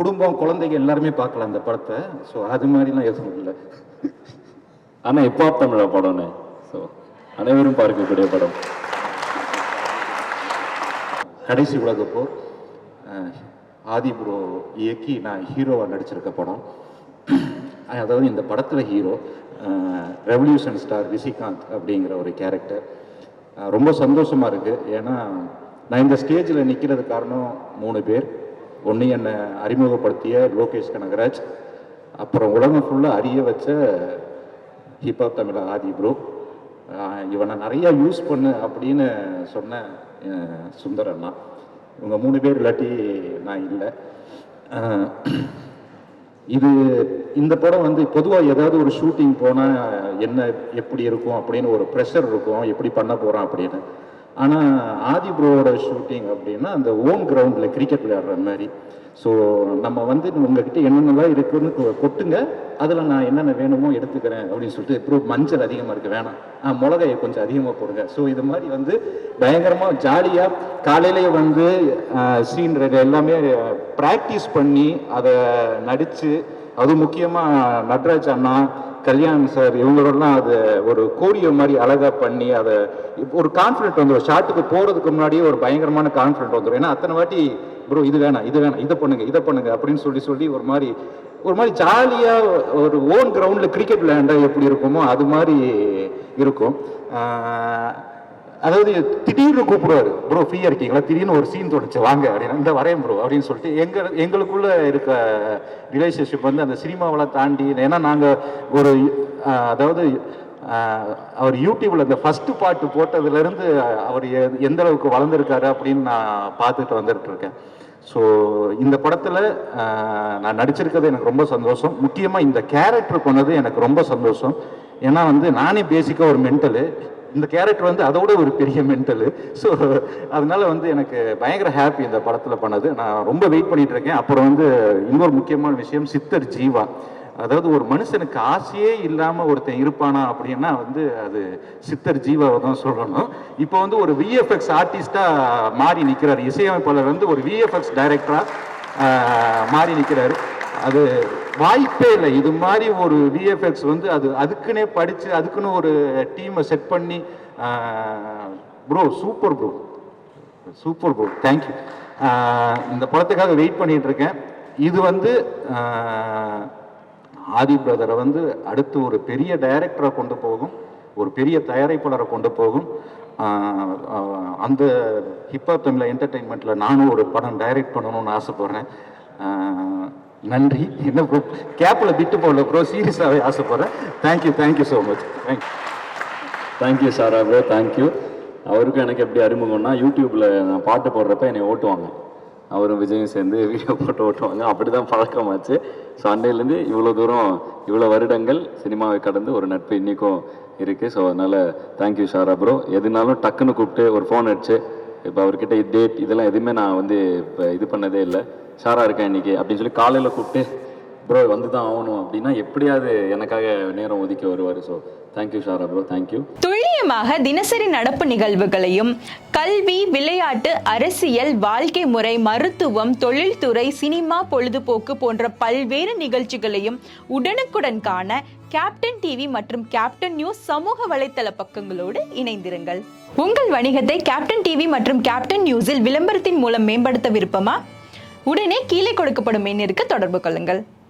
குடும்பம் குழந்தைங்க எல்லாருமே பார்க்கலாம் அந்த படத்தை. ஸோ அது மாதிரிலாம் எதுவும் இல்லை ஆனால் இப்போ தமிழா படம்னு. ஸோ அனைவரும் பார்க்கக்கூடிய படம். கடைசி உலக போர். அஹ், ஆதி ப்ரோ இயக்கி நான் ஹீரோவாக நடிச்சிருக்க படம். அதாவது இந்த படத்தில் ஹீரோ ரெவல்யூஷன் ஸ்டார் ரிஷிகாந்த் அப்படிங்கிற ஒரு கேரக்டர் ரொம்ப சந்தோஷமாக இருக்குது ஏன்னா நான் இந்த ஸ்டேஜில் நிற்கிறது காரணம் மூணு பேர். ஒன்று என்னை அறிமுகப்படுத்திய லோகேஷ் கனகராஜ் அப்புறம் உலகம் ஃபுல்லாக அறிய வச்ச ஹிப்ஹாப் தமிழ் ஆதி ப்ரோ இவனை நிறையா யூஸ் பண்ணு அப்படின்னு சொன்ன அஹ் சுந்தர் அண்ணா. இவங்க மூணு பேர் இல்லாட்டி நான் இல்லை. இது இந்த படம் வந்து பொதுவாக ஏதாவது ஒரு ஷூட்டிங் போனால் என்ன எப்படி இருக்கும் அப்படின்னு ஒரு ப்ரெஷர் இருக்கும். எப்படி பண்ண போகிறோம் அப்படின்னு. ஆனால் ஆதி ப்ரோவோட ஷூட்டிங் அப்படின்னா அந்த ஓன் கிரவுண்டில் கிரிக்கெட் விளையாடுற மாதிரி. ஸோ நம்ம வந்து உங்ககிட்ட என்னென்னலாம் இருக்குன்னு கொட்டுங்க. அதில் நான் என்னென்ன வேணுமோ எடுத்துக்கிறேன் அப்படின்னு சொல்லிட்டு இப்போ மஞ்சள் அதிகமாக இருக்குது வேணாம். ஆ மிளகாயை கொஞ்சம் அதிகமாக போடுங்க. ஸோ இது மாதிரி வந்து பயங்கரமாக ஜாலியாக காலையிலேயே வந்து சீன் எல்லாமே ப்ராக்டிஸ் பண்ணி அதை நடித்து அது முக்கியமாக நட்ராஜ் அண்ணா கல்யாண் சார் இவங்களோடலாம் அது ஒரு கோரிய மாதிரி அழகாக பண்ணி அதை ஒரு கான்ஃபிடென்ட் வந்துடும் ஷாட்டுக்கு போகிறதுக்கு முன்னாடியே ஒரு பயங்கரமான கான்ஃபிடென்ட் வந்துடும் ஏன்னா அத்தனை வாட்டி ப்ரோ இது வேணாம் இது வேணாம் இதை பண்ணுங்க இதை பண்ணுங்க அப்படின்னு சொல்லி சொல்லி ஒரு மாதிரி ஒரு மாதிரி ஜாலியாக ஒரு ஓன் கிரவுண்டில் கிரிக்கெட் விளையாண்டா எப்படி இருக்குமோ அது மாதிரி இருக்கும். அதாவது திடீர்னு கூப்பிடுவாரு ப்ரோ ஃப்ரீயா இருக்கீங்களா? திடீர்னு ஒரு சீன் தோணுச்சு வாங்க அப்படின்னு இந்த வரேன் ப்ரோ அப்படின்னு சொல்லிட்டு எங்க எங்களுக்குள்ள இருக்க ரிலேஷன்ஷிப் வந்து அந்த சினிமாவெல்லாம் தாண்டி ஏன்னா நாங்க ஒரு அதாவது அவர் யூடியூப்ல இந்த ஃபர்ஸ்ட் பாட்டு போட்டதுல இருந்து அவர் எந்த அளவுக்கு வளர்ந்துருக்காரு அப்படின்னு நான் பார்த்துட்டு வந்துட்டு இருக்கேன். ஸோ இந்த படத்தில் நான் நடிச்சிருக்கிறது எனக்கு ரொம்ப சந்தோஷம். முக்கியமாக இந்த கேரக்டர் கொண்டது எனக்கு ரொம்ப சந்தோஷம். ஏன்னா வந்து நானே பேசிக்காக ஒரு மென்டலு இந்த கேரக்டர் வந்து அதோட ஒரு பெரிய மென்டலு. ஸோ அதனால வந்து எனக்கு பயங்கர ஹாப்பி இந்த படத்தில் பண்ணது. நான் ரொம்ப வெயிட் பண்ணிட்டு இருக்கேன். அப்புறம் வந்து இன்னொரு முக்கியமான விஷயம் சித்தர் ஜீவா. அதாவது ஒரு மனுஷனுக்கு ஆசையே இல்லாமல் ஒருத்தன் இருப்பானா அப்படின்னா வந்து அது சித்தர் ஜீவாவை தான் சொல்லணும். இப்போ வந்து ஒரு விஎஃப்எக்ஸ் ஆர்டிஸ்டாக மாறி நிற்கிறார் இசையமைப்பாளர் வந்து ஒரு விஎஃப்எக்ஸ் டைரக்டராக மாறி நிற்கிறாரு அது வாய்ப்பே இல்லை. இது மாதிரி ஒரு விஎஃப்எக்ஸ் வந்து அது அதுக்குன்னே படித்து அதுக்குன்னு ஒரு டீமை செட் பண்ணி bro super bro super bro thank you இந்த படத்துக்காக வெயிட் பண்ணிட்டு இருக்கேன். இது வந்து ஆதி பிரதரை வந்து அடுத்து ஒரு பெரிய டைரக்டரை கொண்டு போகும். ஒரு பெரிய தயாரிப்பாளரை கொண்டு போகும். அந்த ஹிப்ஹாப் தமிழ் என்டர்டெயின்மெண்ட்டில் நானும் ஒரு படம் டைரக்ட் பண்ணணும்னு ஆசைப்பட்றேன். நன்றி. என்ன ப்ரோ கேப்பில் விட்டு போகல ப்ரோ சீரியஸாகவே ஆசைப்பட்றேன் thank you thank you so much thank you thank you Sara bro thank you அவருக்கும் எனக்கு எப்படி அறிமுகம்னா யூடியூப்பில் நான் பாட்டு போடுறப்ப என்னை ஓட்டுவாங்க. அவரும் விஜயும் சேர்ந்து வீடியோ போட்டு ஓட்டுவாங்க. அப்படி தான் பழக்கமாச்சு ஸோ அண்டையிலேருந்து இவ்வளோ தூரம் இவ்வளோ வருடங்கள் சினிமாவை கடந்து ஒரு நட்பு இன்றைக்கும் இருக்குது ஸோ அதனால் தேங்க்யூ சாரா ப்ரோ எதுனாலும் டக்குன்னு கூப்பிட்டு ஒரு ஃபோன் அடிச்சு இப்போ அவர்கிட்ட டேட் இதெல்லாம் எதுவுமே நான் வந்து இப்போ இது பண்ணதே இல்லை. சாராக இருக்கேன் இன்னைக்கு அப்படின்னு சொல்லி காலையில் கூப்பிட்டு ப்ரோ வந்து தான் ஆகணும். அப்படின்னா எப்படியாவது எனக்காக நேரம் ஒதுக்கி வருவார். So thank you Shara bro thank you துல்லியமாக தினசரி நடப்பு நிகழ்வுகளையும் கல்வி விளையாட்டு அரசியல் வாழ்க்கை முறை மருத்துவம் தொழில்துறை சினிமா பொழுதுபோக்கு போன்ற பல்வேறு நிகழ்ச்சிகளையும் உடனுக்குடன் காண கேப்டன் டிவி மற்றும் கேப்டன் நியூஸ் சமூக வலைத்தள பக்கங்களோடு இணைந்திருங்கள். உங்கள் வணிகத்தை கேப்டன் டிவி மற்றும் கேப்டன் நியூஸில் விளம்பரத்தின் மூலம் மேம்படுத்த விருப்பமா? உடனே கீழே கொடுக்கப்படும் எண்ணிற்கு தொடர்பு கொள்ளுங்கள்.